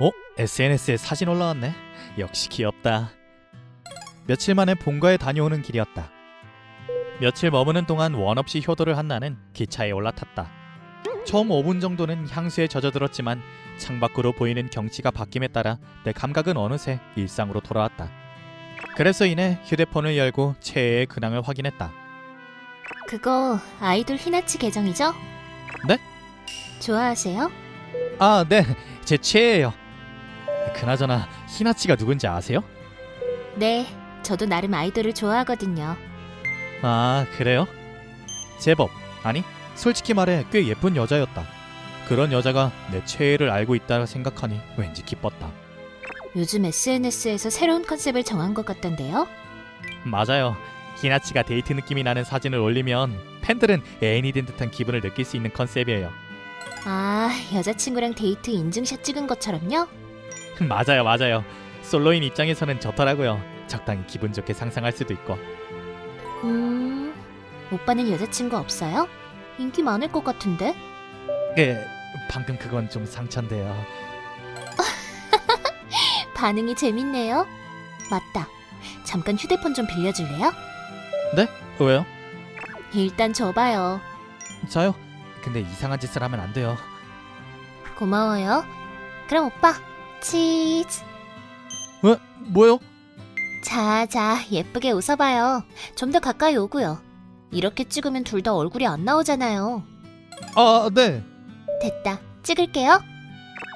어? SNS에 사진 올라왔네. 역시 귀엽다. 며칠 만에 본가에 다녀오는 길이었다. 며칠 머무는 동안 원 없이 효도를 한 나는 기차에 올라탔다. 처음 5분 정도는 향수에 젖어들었지만 창밖으로 보이는 경치가 바뀜에 따라 내 감각은 어느새 일상으로 돌아왔다. 그래서 이내 휴대폰을 열고 최애의 근황을 확인했다. 그거 아이돌 히나치 계정이죠? 네? 좋아하세요? 아, 네. 제 최애예요. 그나저나 히나치가 누군지 아세요? 네, 저도 나름 아이돌을 좋아하거든요. 아, 그래요? 제법. 아니, 솔직히 말해 꽤 예쁜 여자였다. 그런 여자가 내 최애를 알고 있다 생각하니 왠지 기뻤다. 요즘 SNS에서 새로운 컨셉을 정한 것 같던데요? 맞아요. 히나치가 데이트 느낌이 나는 사진을 올리면 팬들은 애인이 된 듯한 기분을 느낄 수 있는 컨셉이에요. 아, 여자친구랑 데이트 인증샷 찍은 것처럼요? 맞아요, 맞아요. 솔로인 입장에서는 좋더라고요. 적당히 기분 좋게 상상할 수도 있고. 음, 오빠는 여자친구 없어요? 인기 많을 것 같은데? 예, 방금 그건 좀 상처인데요. 반응이 재밌네요. 맞다. 잠깐 휴대폰 좀 빌려줄래요? 왜요? 일단 줘봐요. 저요? 근데 이상한 짓을 하면 안 돼요. 고마워요. 그럼 오빠, 치즈. 왜? 뭐요? 자, 자, 예쁘게 웃어봐요. 좀 더 가까이 오고요. 이렇게 찍으면 둘 다 얼굴이 안 나오잖아요. 아, 네. 됐다. 찍을게요.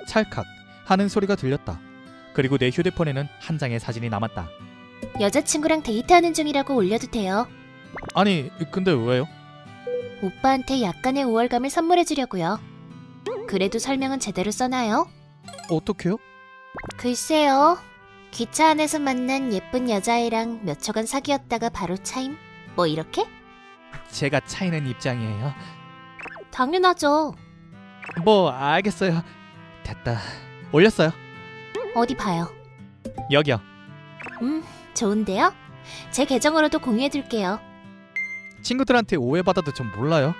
찰칵 하는 소리가 들렸다. 그리고 내 휴대폰에는 한 장의 사진이 남았다. 여자친구랑 데이트하는 중이라고 올려도 돼요. 아니, 근데 왜요? 오빠한테 약간의 우월감을 선물해주려고요. 그래도 설명은 제대로 써놔요. 어떻게요? 글쎄요. 기차 안에서 만난 예쁜 여자애랑 몇 초간 사귀었다가 바로 차임? 뭐 이렇게? 제가 차이는 입장이에요. 당연하죠. 뭐 알겠어요. 됐다. 올렸어요. 어디 봐요. 여기요. 음, 좋은데요? 제 계정으로도 공유해둘게요. 친구들한테 오해받아도 좀 몰라요.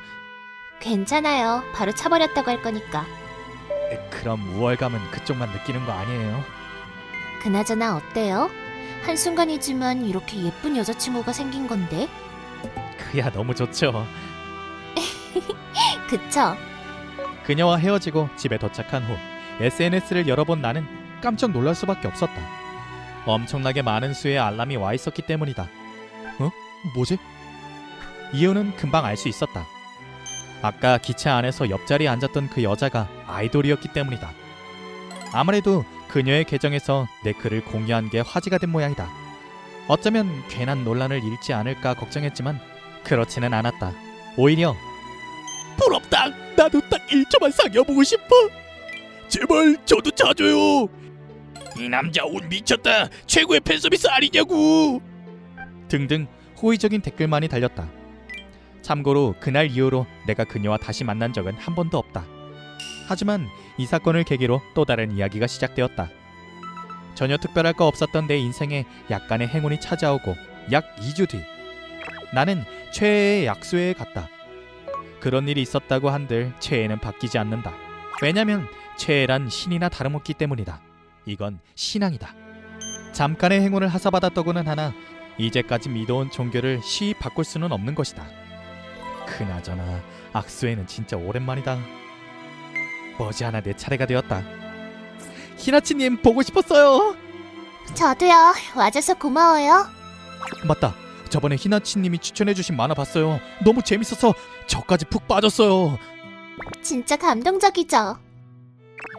괜찮아요. 바로 차버렸다고 할 거니까. 그럼 우월감은 그쪽만 느끼는 거 아니에요? 그나저나 어때요? 한순간이지만 이렇게 예쁜 여자친구가 생긴 건데? 그야 너무 좋죠. 그쵸? 그녀와 헤어지고 집에 도착한 후 SNS를 열어본 나는 깜짝 놀랄 수밖에 없었다. 엄청나게 많은 수의 알람이 와 있었기 때문이다. 어? 뭐지? 이유는 금방 알 수 있었다. 아까 기차 안에서 옆자리에 앉았던 그 여자가 아이돌이었기 때문이다. 아무래도 그녀의 계정에서 내 글을 공유한 게 화제가 된 모양이다. 어쩌면 괜한 논란을 일지 않을까 걱정했지만 그렇지는 않았다. 오히려 부럽다. 나도 딱 1초만 사귀어보고 싶어. 제발 저도 찾아요. 이 남자 운 미쳤다. 최고의 팬 서비스 아니냐고. 등등 호의적인 댓글만이 달렸다. 참고로 그날 이후로 내가 그녀와 다시 만난 적은 한 번도 없다. 하지만 이 사건을 계기로 또 다른 이야기가 시작되었다. 전혀 특별할 거 없었던 내 인생에 약간의 행운이 찾아오고 약 2주 뒤 나는 최애의 약수회에 갔다. 그런 일이 있었다고 한들 최애는 바뀌지 않는다. 왜냐면 최애란 신이나 다름없기 때문이다. 이건 신앙이다. 잠깐의 행운을 하사받았더구는 하나 이제까지 믿어온 종교를 쉬이 바꿀 수는 없는 것이다. 그나저나 악수에는 진짜 오랜만이다. 머지않아 내 차례가 되었다. 히나치님 보고 싶었어요. 저도요. 와줘서 고마워요. 맞다. 저번에 히나치님이 추천해주신 만화 봤어요. 너무 재밌어서 저까지 푹 빠졌어요. 진짜 감동적이죠?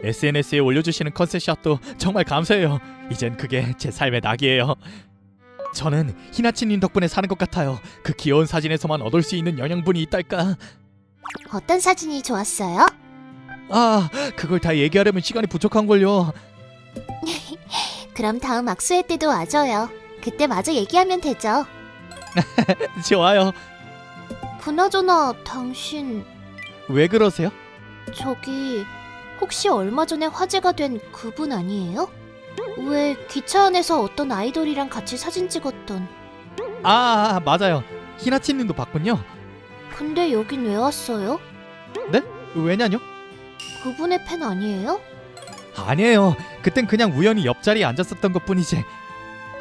SNS에 올려주시는 컨셉샷도 정말 감사해요. 이젠 그게 제 삶의 낙이에요. 저는 히나치님 덕분에 사는 것 같아요. 그 귀여운 사진에서만 얻을 수 있는 영양분이 있달까. 어떤 사진이 좋았어요? 아, 그걸 다 얘기하려면 시간이 부족한 걸요. 그럼 다음 악수회 때도 와줘요. 그때 마저 얘기하면 되죠. 좋아요. 그나저나 당신 왜 그러세요? 저기 혹시 얼마 전에 화제가 된 그분 아니에요? 왜 기차 안에서 어떤 아이돌이랑 같이 사진 찍었던 아, 맞아요. 히나치님도 봤군요. 근데 여긴 왜 왔어요? 왜냐뇨? 그분의 팬 아니에요? 아니에요. 그땐 그냥 우연히 옆자리에 앉았었던 것뿐이지.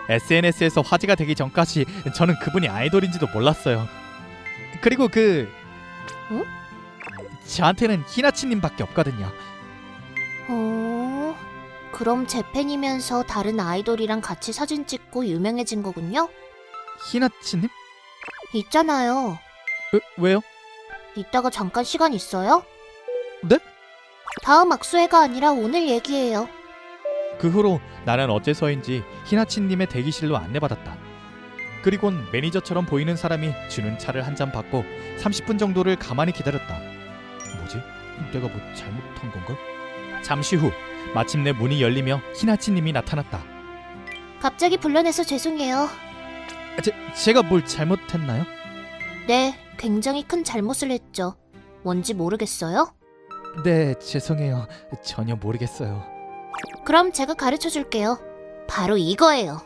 SNS에서 화제가 되기 전까지 저는 그분이 아이돌인지도 몰랐어요. 그리고 그 응? 저한테는 히나치님밖에 없거든요. 어, 그럼 제 팬이면서 다른 아이돌이랑 같이 사진 찍고 유명해진 거군요? 히나치님? 있잖아요. 왜, 왜요? 이따가 잠깐 시간 있어요? 네? 다음 악수회가 아니라 오늘 얘기예요. 그 후로 나는 어째서인지 히나치님의 대기실로 안내받았다. 그리곤 매니저처럼 보이는 사람이 주는 차를 한 잔 받고 30분 정도를 가만히 기다렸다. 뭐지? 내가 뭐 잘못한 건가? 잠시 후 마침내 문이 열리며 히나치님이 나타났다. 갑자기 불러내서 죄송해요. 제, 제가 뭘 잘못했나요? 네, 굉장히 큰 잘못을 했죠. 뭔지 모르겠어요? 네, 죄송해요. 전혀 모르겠어요. 그럼 제가 가르쳐 줄게요. 바로 이거예요.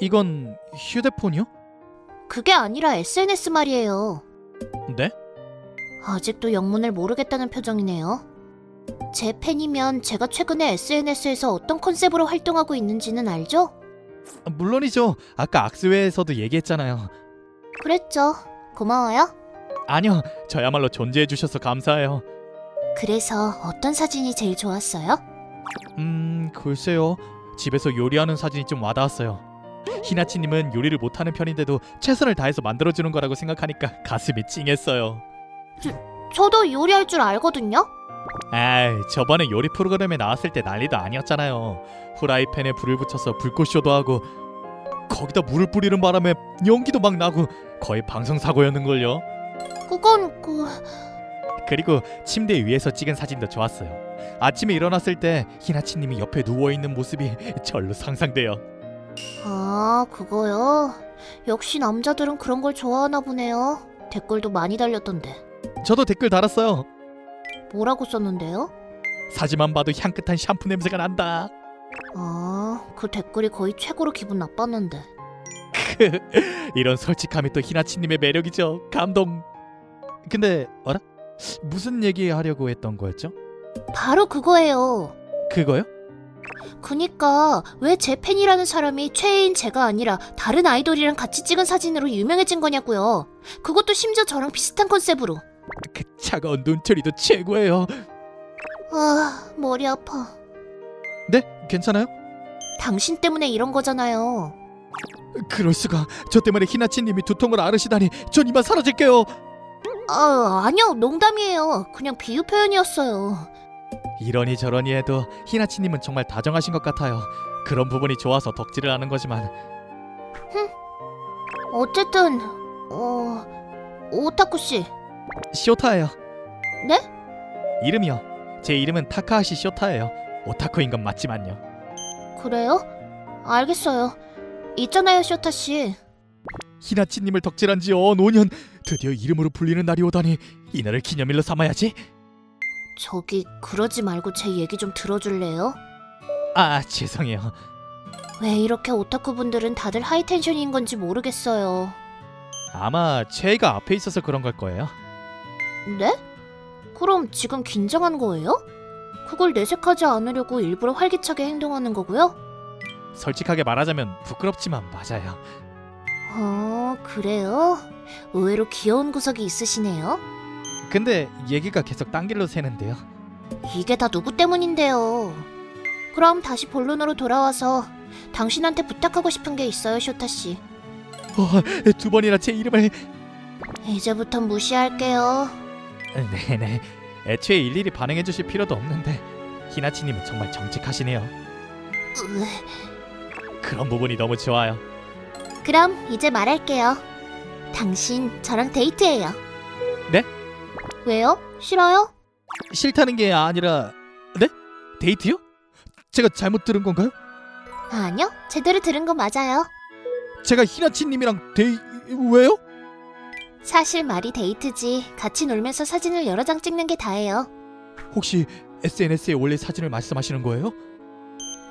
이건 휴대폰이요? 그게 아니라 SNS 말이에요. 네? 아직도 영문을 모르겠다는 표정이네요. 제 팬이면 제가 최근에 SNS에서 어떤 컨셉으로 활동하고 있는지는 알죠? 물론이죠. 아까 악수회에서도 얘기했잖아요. 그랬죠. 고마워요. 아니요, 저야말로 존재해 주셔서 감사해요. 그래서 어떤 사진이 제일 좋았어요? 음, 글쎄요. 집에서 요리하는 사진이 좀 와닿았어요. 히나치님은 요리를 못하는 편인데도 최선을 다해서 만들어주는 거라고 생각하니까 가슴이 찡했어요. 저도 요리할 줄 알거든요. 에이, 저번에 요리 프로그램에 나왔을 때 난리도 아니었잖아요. 후라이팬에 불을 붙여서 불꽃쇼도 하고 거기다 물을 뿌리는 바람에 연기도 막 나고 거의 방송 사고였는걸요. 그건 그 그리고 침대 위에서 찍은 사진도 좋았어요. 아침에 일어났을 때 히나치님이 옆에 누워 있는 모습이 절로 상상돼요. 아, 그거요. 역시 남자들은 그런 걸 좋아하나 보네요. 댓글도 많이 달렸던데. 저도 댓글 달았어요. 뭐라고 썼는데요? 사진만 봐도 향긋한 샴푸 냄새가 난다. 아, 그 댓글이 거의 최고로 기분 나빴는데. 이런 솔직함이 또 히나치님의 매력이죠. 감동. 근데 어라? 무슨 얘기 하려고 했던 거였죠? 바로 그거예요. 그거요? 그니까 왜 제 팬이라는 사람이 최애인 제가 아니라 다른 아이돌이랑 같이 찍은 사진으로 유명해진 거냐고요. 그것도 심지어 저랑 비슷한 컨셉으로. 그 차가운 눈초리도 최고예요. 아, 머리 아파. 네? 괜찮아요? 당신 때문에 이런 거잖아요. 그럴 수가. 저 때문에 히나치님이 두통을 앓으시다니 전 이만 사라질게요. 아, 아니요. 농담이에요. 그냥 비유 표현이었어요. 이러니 저러니 해도 히나치님은 정말 다정하신 것 같아요. 그런 부분이 좋아서 덕질을 하는 거지만 어쨌든 어 오타쿠 씨. 쇼타예요. 네? 이름이요. 제 이름은 타카하시 쇼타예요. 오타쿠인 건 맞지만요. 그래요? 알겠어요. 있잖아요, 쇼타 씨. 히나치님을 덕질한 지어 5년 드디어 이름으로 불리는 날이 오다니 이 날을 기념일로 삼아야지. 저기 그러지 말고 제 얘기 좀 들어줄래요? 아 죄송해요. 왜 이렇게 오타쿠 분들은 다들 하이텐션인 건지 모르겠어요. 아마 최애가 앞에 있어서 그런 걸 거예요. 네? 그럼 지금 긴장한 거예요? 그걸 내색하지 않으려고 일부러 활기차게 행동하는 거고요? 솔직하게 말하자면 부끄럽지만 맞아요. 어, 그래요? 의외로 귀여운 구석이 있으시네요. 근데 얘기가 계속 딴 길로 새는데요. 이게 다 누구 때문인데요? 그럼 다시 본론으로 돌아와서 당신한테 부탁하고 싶은 게 있어요, 쇼타 씨. 어, 두 번이나 제 이름을 이제부터 무시할게요. 네네. 애초에 일일이 반응해 주실 필요도 없는데 히나치님은 정말 정직하시네요. 으, 그런 부분이 너무 좋아요. 그럼 이제 말할게요. 당신 저랑 데이트해요. 네? 왜요? 싫어요? 싫다는 게 아니라 네? 데이트요? 제가 잘못 들은 건가요? 아니요, 제대로 들은 거 맞아요. 제가 히나치님이랑 데이 왜요? 사실 말이 데이트지. 같이 놀면서 사진을 여러 장 찍는 게 다예요. 혹시 SNS에 올릴 사진을 말씀하시는 거예요?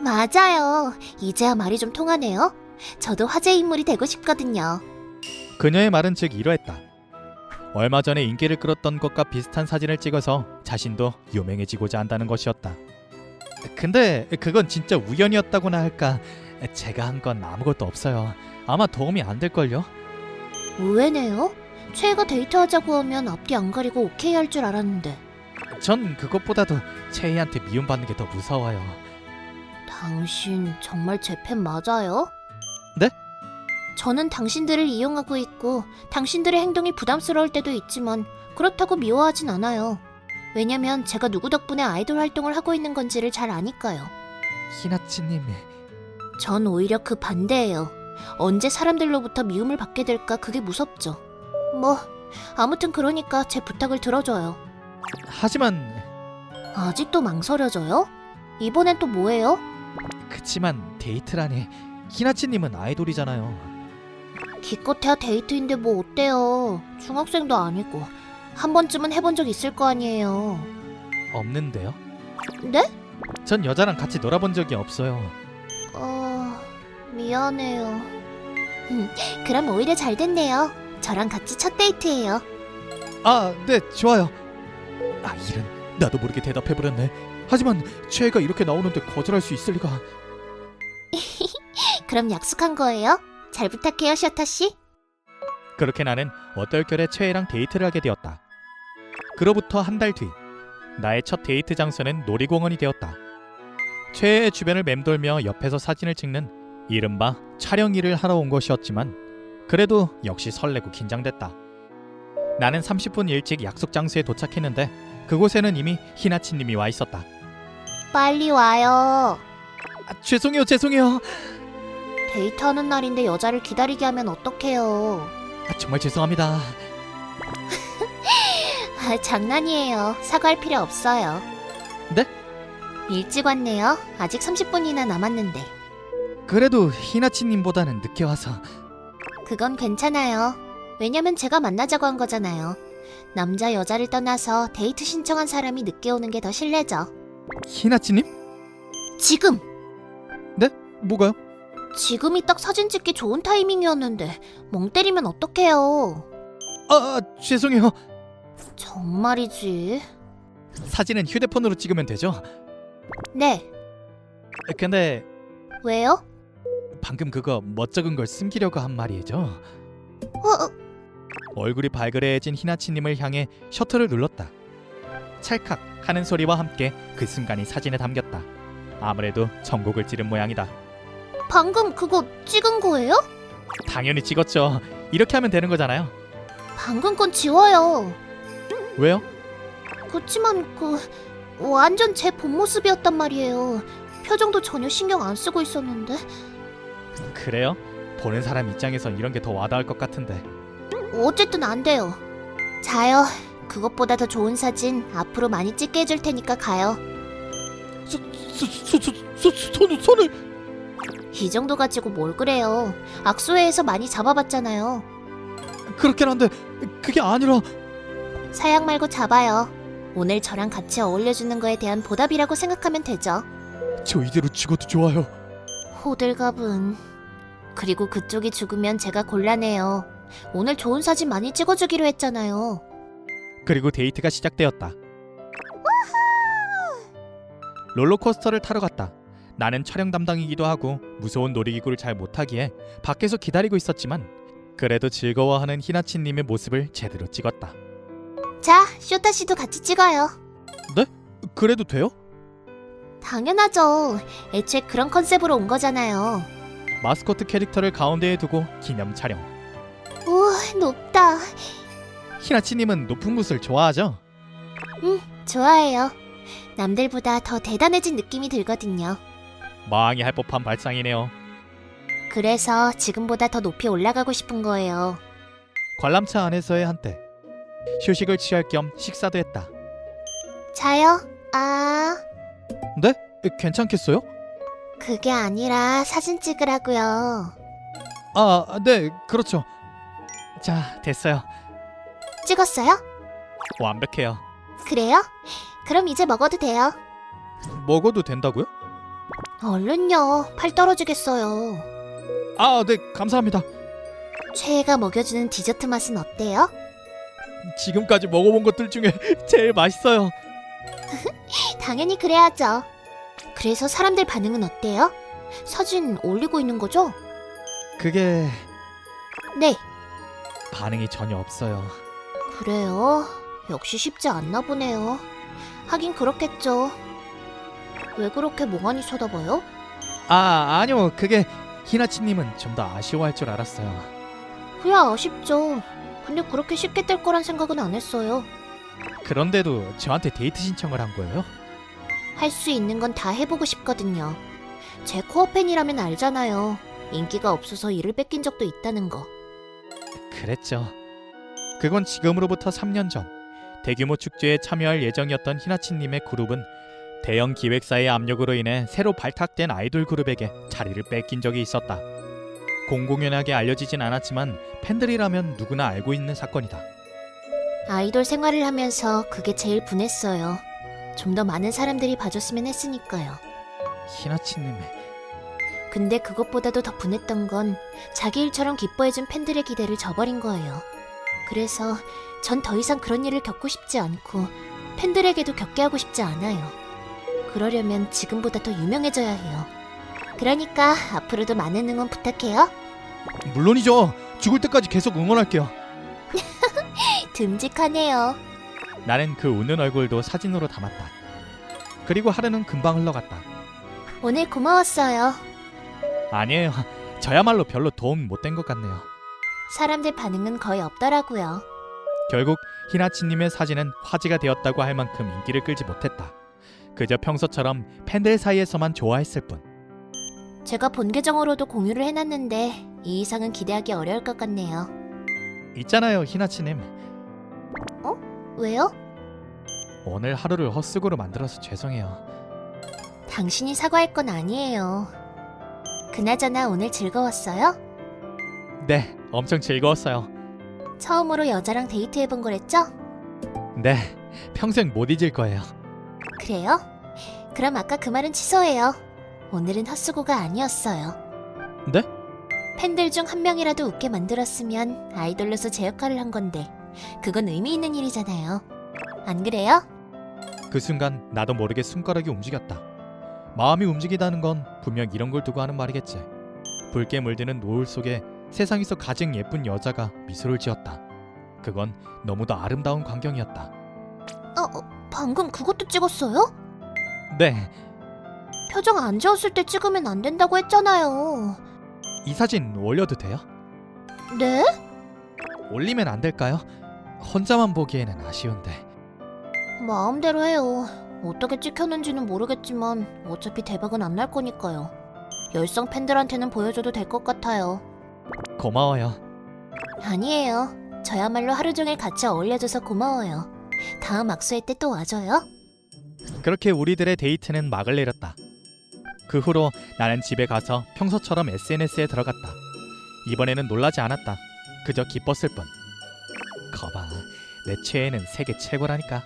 맞아요. 이제야 말이 좀 통하네요. 저도 화제 인물이 되고 싶거든요. 그녀의 말은 즉 이러했다. 얼마 전에 인기를 끌었던 것과 비슷한 사진을 찍어서 자신도 유명해지고자 한다는 것이었다. 근데 그건 진짜 우연이었다고나 할까? 제가 한 건 아무것도 없어요. 아마 도움이 안 될걸요? 의외네요. 최애가 데이트하자고 하면 앞뒤 안 가리고 오케이 할 줄 알았는데. 전 그것보다도 채희한테 미움받는 게 더 무서워요. 당신 정말 제 팬 맞아요? 네? 저는 당신들을 이용하고 있고 당신들의 행동이 부담스러울 때도 있지만 그렇다고 미워하진 않아요. 왜냐면 제가 누구 덕분에 아이돌 활동을 하고 있는 건지를 잘 아니까요. 히나치님이 전 오히려 그 반대예요. 언제 사람들로부터 미움을 받게 될까 그게 무섭죠. 뭐 아무튼 그러니까 제 부탁을 들어줘요. 하지만 아직도 망설여져요? 이번엔 또 뭐예요? 그치만 데이트라니 히나치님은 아이돌이잖아요. 기껏해야 데이트인데 뭐 어때요? 중학생도 아니고 한 번쯤은 해본 적 있을 거 아니에요. 없는데요? 네? 전 여자랑 같이 놀아본 적이 없어요. 어 미안해요. 음, 그럼 오히려 잘 됐네요. 저랑 같이 첫 데이트예요. 아, 네, 좋아요. 아, 이런 나도 모르게 대답해 버렸네. 하지만 최애가 이렇게 나오는데 거절할 수 있을 리가. 그럼 약속한 거예요? 잘 부탁해요, 셔타 씨. 그렇게 나는 어떨결에 최애랑 데이트를 하게 되었다. 그로부터 한 달 뒤, 나의 첫 데이트 장소는 놀이공원이 되었다. 최애의 주변을 맴돌며 옆에서 사진을 찍는 이른바 촬영 일을 하러 온 것이었지만 그래도 역시 설레고 긴장됐다. 나는 30분 일찍 약속 장소에 도착했는데 그곳에는 이미 히나치님이 와 있었다. 빨리 와요. 아, 죄송해요, 죄송해요. 데이트하는 날인데 여자를 기다리게 하면 어떡해요. 아, 정말 죄송합니다. 아, 장난이에요. 사과할 필요 없어요. 네? 일찍 왔네요. 아직 30분이나 남았는데. 그래도 히나치님보다는 늦게 와서 그건 괜찮아요. 왜냐면 제가 만나자고 한 거잖아요. 남자 여자를 떠나서 데이트 신청한 사람이 늦게 오는 게 더 실례죠. 히나치님? 지금! 뭐가요? 지금이 딱 사진 찍기 좋은 타이밍이었는데 멍 때리면 어떡해요. 아, 아 죄송해요. 정말이지. 사진은 휴대폰으로 찍으면 되죠? 네. 근데 왜요? 방금 그거 멋쩍은 걸 숨기려고 한 말이죠. 어, 어, 얼굴이 발그레해진 히나치님을 향해 셔터를 눌렀다. 찰칵 하는 소리와 함께 그 순간이 사진에 담겼다. 아무래도 전곡을 찌른 모양이다. 방금 그거 찍은 거예요? 당연히 찍었죠. 이렇게 하면 되는 거잖아요. 방금 건 지워요. 왜요? 그치만 그 완전 제 본 모습이었단 말이에요. 표정도 전혀 신경 안 쓰고 있었는데. 그래요? 보는 사람 입장에선 이런 게 더 와닿을 것 같은데. 어쨌든 안 돼요. 자요. 그것보다 더 좋은 사진 앞으로 많이 찍게 해줄 테니까 가요. 손 손을 이 정도 가지고 뭘 그래요. 악수회에서 많이 잡아봤잖아요. 그렇긴 한데 그게 아니라 사양 말고 잡아요. 오늘 저랑 같이 어울려주는 거에 대한 보답이라고 생각하면 되죠. 저 이대로 죽어도 좋아요. 호들갑은. 그리고 그쪽이 죽으면 제가 곤란해요. 오늘 좋은 사진 많이 찍어주기로 했잖아요. 그리고 데이트가 시작되었다. 롤러코스터를 타러 갔다. 나는 촬영 담당이기도 하고 무서운 놀이기구를 잘 못하기에 밖에서 기다리고 있었지만 그래도 즐거워하는 히나치님의 모습을 제대로 찍었다. 자, 쇼타 씨도 같이 찍어요. 그래도 돼요? 당연하죠. 애초에 그런 컨셉으로 온 거잖아요. 마스코트 캐릭터를 가운데에 두고 기념 촬영. 우와, 높다. 히나치님은 높은 곳을 좋아하죠? 좋아해요. 남들보다 더 대단해진 느낌이 들거든요. 망이 할 법한 발상이네요. 그래서 지금보다 더 높이 올라가고 싶은 거예요. 관람차 안에서의 한때 휴식을 취할 겸 식사도 했다. 자요? 아, 네? 괜찮겠어요? 그게 아니라 사진 찍으라고요. 아, 네, 그렇죠. 자, 됐어요. 찍었어요? 완벽해요. 그래요? 그럼 이제 먹어도 돼요. 먹어도 된다고요? 얼른요. 팔 떨어지겠어요. 아, 네, 감사합니다. 최애가 먹여주는 디저트 맛은 어때요? 지금까지 먹어본 것들 중에 제일 맛있어요. 당연히 그래야죠. 그래서 사람들 반응은 어때요? 사진 올리고 있는 거죠? 그게 네, 반응이 전혀 없어요. 그래요. 역시 쉽지 않나 보네요. 하긴 그렇겠죠. 왜 그렇게 멍하니 쳐다봐요? 아 아니요 그게 히나치님은 좀 더 아쉬워할 줄 알았어요. 그야 아쉽죠. 근데 그렇게 쉽게 뜰 거란 생각은 안 했어요. 그런데도 저한테 데이트 신청을 한 거예요? 할 수 있는 건 다 해보고 싶거든요. 제 코어 팬이라면 알잖아요. 인기가 없어서 일을 뺏긴 적도 있다는 거. 그랬죠. 그건 지금으로부터 3년 전 대규모 축제에 참여할 예정이었던 히나치님의 그룹은 대형 기획사의 압력으로 인해 새로 발탁된 아이돌 그룹에게 자리를 뺏긴 적이 있었다. 공공연하게 알려지진 않았지만 팬들이라면 누구나 알고 있는 사건이다. 아이돌 생활을 하면서 그게 제일 분했어요. 좀 더 많은 사람들이 봐줬으면 했으니까요. 히나치님의 근데 그것보다도 더 분했던 건 자기 일처럼 기뻐해준 팬들의 기대를 저버린 거예요. 그래서 전 더 이상 그런 일을 겪고 싶지 않고 팬들에게도 겪게 하고 싶지 않아요. 그러려면 지금보다 더 유명해져야 해요. 그러니까 앞으로도 많은 응원 부탁해요. 물론이죠. 죽을 때까지 계속 응원할게요. 듬직하네요. 나는 그 웃는 얼굴도 사진으로 담았다. 그리고 하루는 금방 흘러갔다. 오늘 고마웠어요. 아니에요. 저야말로 별로 도움 못 된 것 같네요. 사람들 반응은 거의 없더라고요. 결국 히나치님의 사진은 화제가 되었다고 할 만큼 인기를 끌지 못했다. 그저 평소처럼 팬들 사이에서만 좋아했을 뿐. 제가 본 계정으로도 공유를 해놨는데 이 이상은 기대하기 어려울 것 같네요. 있잖아요, 히나치님. 왜요? 오늘 하루를 헛수고로 만들어서 죄송해요. 당신이 사과할 건 아니에요. 그나저나 오늘 즐거웠어요? 네, 엄청 즐거웠어요. 처음으로 여자랑 데이트해본 거랬죠? 네, 평생 못 잊을 거예요. 그래요? 그럼 아까 그 말은 취소해요. 오늘은 헛수고가 아니었어요. 네? 팬들 중 한 명이라도 웃게 만들었으면 아이돌로서 제 역할을 한 건데 그건 의미 있는 일이잖아요. 안 그래요? 그 순간 나도 모르게 손가락이 움직였다. 마음이 움직이다는 건 분명 이런 걸 두고 하는 말이겠지. 붉게 물드는 노을 속에 세상에서 가장 예쁜 여자가 미소를 지었다. 그건 너무도 아름다운 광경이었다. 어, 어, 방금 그것도 찍었어요? 네, 표정 안 좋았을 때 찍으면 안 된다고 했잖아요. 이 사진 올려도 돼요? 네? 올리면 안 될까요? 혼자만 보기에는 아쉬운데. 마음대로 해요. 어떻게 찍혔는지는 모르겠지만 어차피 대박은 안 날 거니까요. 열성 팬들한테는 보여줘도 될 것 같아요. 고마워요. 아니에요. 저야말로 하루 종일 같이 어울려줘서 고마워요. 다음 악수회 때 또 와줘요. 그렇게 우리들의 데이트는 막을 내렸다. 그 후로 나는 집에 가서 평소처럼 SNS에 들어갔다. 이번에는 놀라지 않았다. 그저 기뻤을 뿐. 거봐, 내 최애는 세계 최고라니까.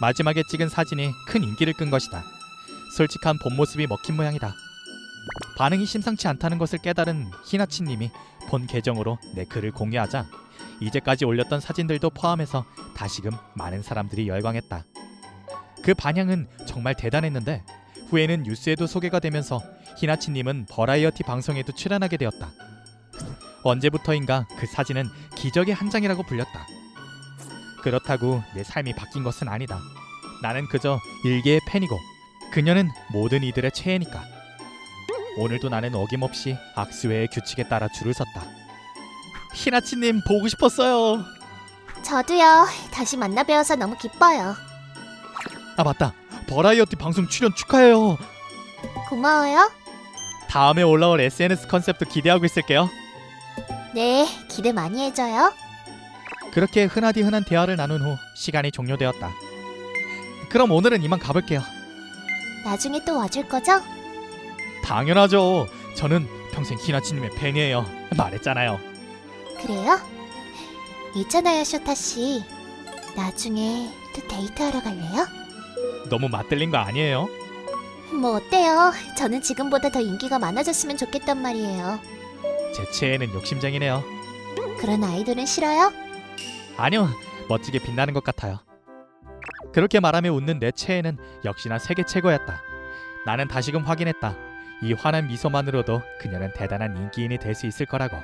마지막에 찍은 사진이 큰 인기를 끈 것이다. 솔직한 본 모습이 먹힌 모양이다. 반응이 심상치 않다는 것을 깨달은 히나치님이 본 계정으로 내 글을 공유하자 이제까지 올렸던 사진들도 포함해서 다시금 많은 사람들이 열광했다. 그 반향은 정말 대단했는데 후에는 뉴스에도 소개가 되면서 히나치님은 버라이어티 방송에도 출연하게 되었다. 언제부터인가 그 사진은 기적의 한 장이라고 불렸다. 그렇다고 내 삶이 바뀐 것은 아니다. 나는 그저 일개의 팬이고 그녀는 모든 이들의 최애니까. 오늘도 나는 어김없이 악수회의 규칙에 따라 줄을 섰다. 히나치님 보고 싶었어요. 저도요. 다시 만나 뵈어서 너무 기뻐요. 아 맞다. 버라이어티 방송 출연 축하해요. 고마워요. 다음에 올라올 SNS 컨셉도 기대하고 있을게요. 네, 기대 많이 해줘요. 그렇게 흔하디 흔한 대화를 나눈 후 시간이 종료되었다. 그럼 오늘은 이만 가볼게요. 나중에 또 와줄 거죠? 당연하죠. 저는 평생 히나치님의 팬이에요. 말했잖아요. 그래요? 있잖아요, 쇼타 씨. 나중에 또 데이트하러 갈래요? 너무 맞들린 거 아니에요? 뭐 어때요? 저는 지금보다 더 인기가 많아졌으면 좋겠단 말이에요. 제 최애는 욕심쟁이네요. 그런 아이돌은 싫어요? 아니요, 멋지게 빛나는 것 같아요. 그렇게 말하며 웃는 내 최애는 역시나 세계 최고였다. 나는 다시금 확인했다. 이 환한 미소만으로도 그녀는 대단한 인기인이 될 수 있을 거라고.